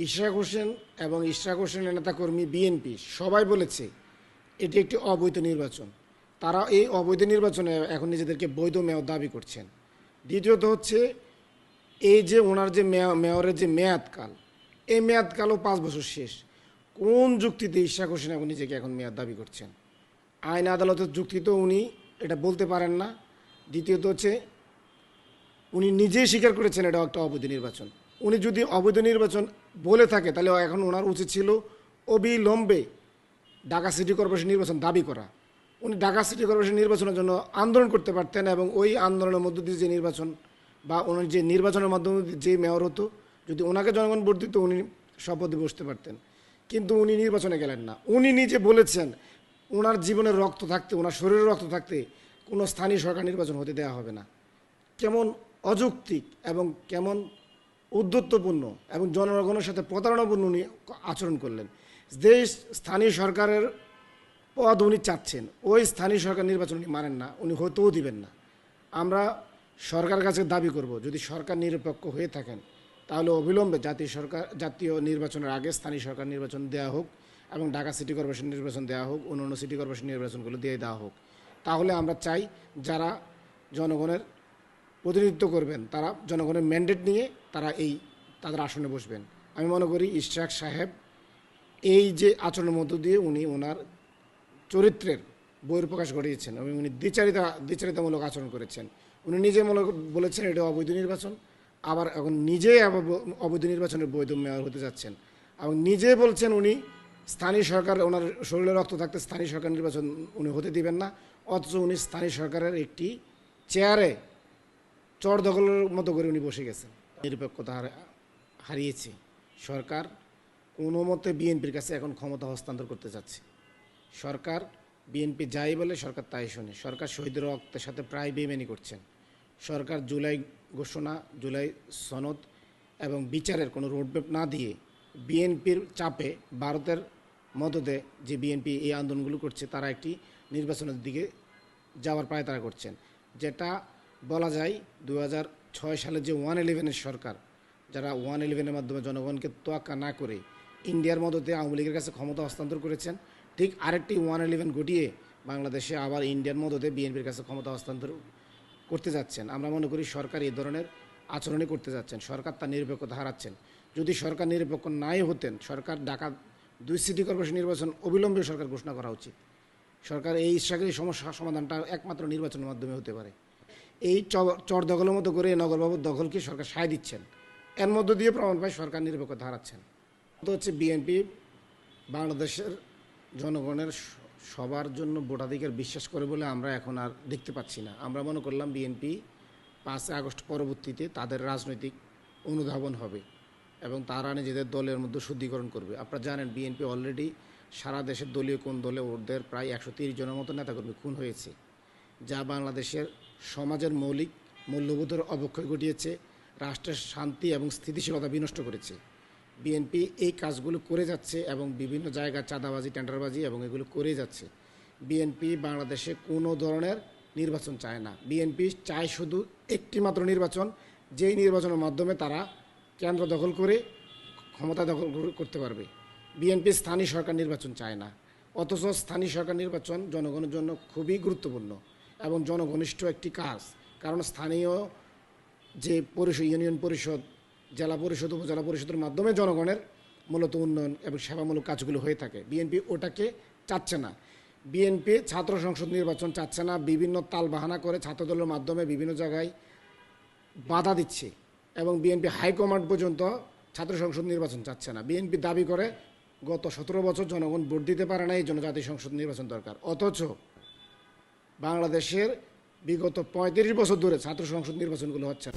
ইশরাক হোসেন এবং ইশরাক হোসেনের নেতাকর্মী বিএনপি, সবাই বলেছে এটি একটি অবৈধ নির্বাচন। তারা এই অবৈধ নির্বাচনে এখন নিজেদেরকে বৈধ মেয়র দাবি করছেন। দ্বিতীয়ত হচ্ছে, এই যে ওনার যে মেয়- মেয়রের যে মেয়াদকাল, এই মেয়াদকালও পাঁচ বছর শেষ। কোন যুক্তিতে ইশরাক হোসেন এখন নিজেকে এখন মেয়াদ দাবি করছেন? আইন আদালতের যুক্তিতেও উনি এটা বলতে পারেন না। দ্বিতীয়ত হচ্ছে, উনি নিজেই স্বীকার করেছেন এটা একটা অবৈধ নির্বাচন। উনি যদি অবৈধ নির্বাচন বলে থাকে, তাহলে এখন ওনার উচিত ছিল অবিলম্বে ঢাকা সিটি কর্পোরেশন নির্বাচন দাবি করা। উনি ঢাকা সিটি কর্পোরেশন নির্বাচনের জন্য আন্দোলন করতে পারতেন এবং ওই আন্দোলনের মধ্য দিয়ে যে নির্বাচন বা ওনার যে নির্বাচনের মাধ্যমে যে মেয়র হতো, যদি ওনাকে জনগণ ভোট দিত, উনি শপথে বসতে পারতেন। কিন্তু উনি নির্বাচনে গেলেন না। উনি নিজে বলেছেন ওনার জীবনের রক্ত থাকতে ওনার শরীরের রক্ত থাকতে কোনো স্থানীয় সরকার নির্বাচন হতে দেওয়া হবে না। কেমন অযৌক্তিক এবং কেমন উদ্ধত্তপূর্ণ এবং জনগণের সাথে প্রতারণাপূর্ণ উনি আচরণ করলেন। যে স্থানীয় সরকারের পদ উনি চাচ্ছেন, ওই স্থানীয় সরকার নির্বাচন উনি মানেন না, উনি হতেও দিবেন না। আমরা সরকারের কাছে দাবি করব, যদি সরকার নিরপেক্ষ হয়ে থাকেন, তাহলে অবিলম্বে জাতীয় সরকার, জাতীয় নির্বাচনের আগে স্থানীয় সরকার নির্বাচন দেওয়া হোক এবং ঢাকা সিটি কর্পোরেশন নির্বাচন দেওয়া হোক, অন্যান্য সিটি কর্পোরেশন নির্বাচনগুলো দিয়ে দেওয়া হোক। তাহলে আমরা চাই যারা জনগণের প্রতিনিধিত্ব করবেন। তারা জনগণের ম্যান্ডেট নিয়ে তারা এই তাদের আসনে বসবেন। আমি মনে করি ইশরাক সাহেব এই যে আচরণের মধ্য দিয়ে উনি ওনার চরিত্রের বইয়ের প্রকাশ ঘটিয়েছেন এবং উনি দ্বিচারিতা, দ্বিচারিতামূলক আচরণ করেছেন। উনি নিজে মনে বলেছেন এটা অবৈধ নির্বাচন, আবার এখন নিজে অবৈধ নির্বাচনের বৈধ মেয়র হতে যাচ্ছেন। এবং নিজে বলছেন উনি স্থানীয় সরকার, ওনার শরীরে রক্ত থাকতে স্থানীয় সরকার নির্বাচন উনি হতে দিবেন না, অথচ উনি স্থানীয় সরকারের একটি চেয়ারে চর দখলের মতো করে উনি বসে গেছেন। নিরপেক্ষতা হারা- হারিয়েছে। সরকার কোনো মতে বিএনপির কাছে এখন ক্ষমতা হস্তান্তর করতে যাচ্ছে। সরকার, বিএনপি যাই বলে, সরকার তাই শোনে। সরকার শহীদের রক্তের সাথে প্রায় বেমেনি করছেন। সরকার জুলাই ঘোষণা, জুলাই সনদ এবং বিচারের কোনো রোডম্যাপ না দিয়ে বিএনপির চাপে ভারতের মদতে যে বিএনপি এই আন্দোলনগুলো করছে, তারা একটি নির্বাচনের দিকে যাওয়ার পায় তারা করছেন। যেটা বলা যায় দু ছয় সালে যে ওয়ান ইলেভেনের সরকার, যারা ওয়ান ইলেভেনের মাধ্যমে জনগণকে তোয়াক্কা না করে ইন্ডিয়ার মদতে আওয়ামী লীগের কাছে ক্ষমতা হস্তান্তর করেছেন, ঠিক আরেকটি ওয়ান ইলেভেন ঘটিয়ে বাংলাদেশে আবার ইন্ডিয়ার মদতে বিএনপির কাছে ক্ষমতা হস্তান্তর করতে যাচ্ছেন। আমরা মনে করি সরকার এই ধরনের আচরণই করতে যাচ্ছেন, সরকার তার নিরপেক্ষতা হারাচ্ছেন। যদি সরকার নিরপেক্ষ নাই হতেন, সরকার ঢাকা দুই সিটি কর্পোরেশন নির্বাচন অবিলম্বে সরকার ঘোষণা করা উচিত। সরকার এই ইচ্ছাকৃত সমস্যা সমাধানটা একমাত্র নির্বাচনের মাধ্যমে হতে পারে। এই চর দখলের মতো করে নগরবাবুর দখলকে সরকার সায় দিচ্ছেন। এর মধ্য দিয়ে প্রমাণ পায় সরকার নিরপেক্ষ হারাচ্ছেন। তো হচ্ছে বিএনপি বাংলাদেশের জনগণের সবার জন্য ভোটাধিকার বিশ্বাস করে বলে আমরা এখন আর দেখতে পাচ্ছি না। আমরা মনে করলাম বিএনপি পাঁচই আগস্ট পরবর্তীতে তাদের রাজনৈতিক অনুধাবন হবে এবং তারা নিজেদের দলের মধ্যে শুদ্ধিকরণ করবে। আপনারা জানেন বিএনপি অলরেডি সারা দেশের দলীয় কোন দলে ওদের প্রায় একশো তিরিশ জনের মতো নেতাকর্মী খুন হয়েছে। যা বাংলাদেশের সমাজের মৌলিক মূল্যবোধের অবক্ষয় ঘটিয়েছে, রাষ্ট্রের শান্তি এবং স্থিতিশীলতা বিনষ্ট করেছে। বিএনপি এই কাজগুলো করে যাচ্ছে এবং বিভিন্ন জায়গায় চাঁদাবাজি, টেন্ডারবাজি এবং এগুলো করে যাচ্ছে। বিএনপি বাংলাদেশে কোনো ধরনের নির্বাচন চায় না। বিএনপি চায় শুধু একটি মাত্র নির্বাচন, যেই নির্বাচনের মাধ্যমে তারা কেন্দ্র দখল করে, ক্ষমতা দখল করে- করতে পারবে। বিএনপি স্থানীয় সরকার নির্বাচন চায় না। অথচ স্থানীয় সরকার নির্বাচন জনগণের জন্য খুবই গুরুত্বপূর্ণ। এবং জনঘনিষ্ঠ একটি কাজ। কারণ স্থানীয় যে পরিষদ, ইউনিয়ন পরিষদ, জেলা পরিষদ, উপজেলা পরিষদের মাধ্যমে জনগণের মূলত উন্নয়ন এবং সেবামূলক কাজগুলো হয়ে থাকে। বিএনপি ওটাকে চাচ্ছে না। বিএনপি ছাত্র সংসদ নির্বাচন চাচ্ছে না। বিভিন্ন তাল বাহানা করে ছাত্রদলের মাধ্যমে বিভিন্ন জায়গায় বাধা দিচ্ছে এবং বিএনপি হাইকমান্ড পর্যন্ত ছাত্র সংসদ নির্বাচন চাচ্ছে না। বিএনপি দাবি করে, গত সতেরো বছর জনগণ ভোট দিতে পারে না, এই জন্য জাতীয় সংসদ নির্বাচন দরকার। অথচ বাংলাদেশের বিগত পঁয়ত্রিশ বছর ধরে ছাত্র সংসদ নির্বাচনগুলো হচ্ছে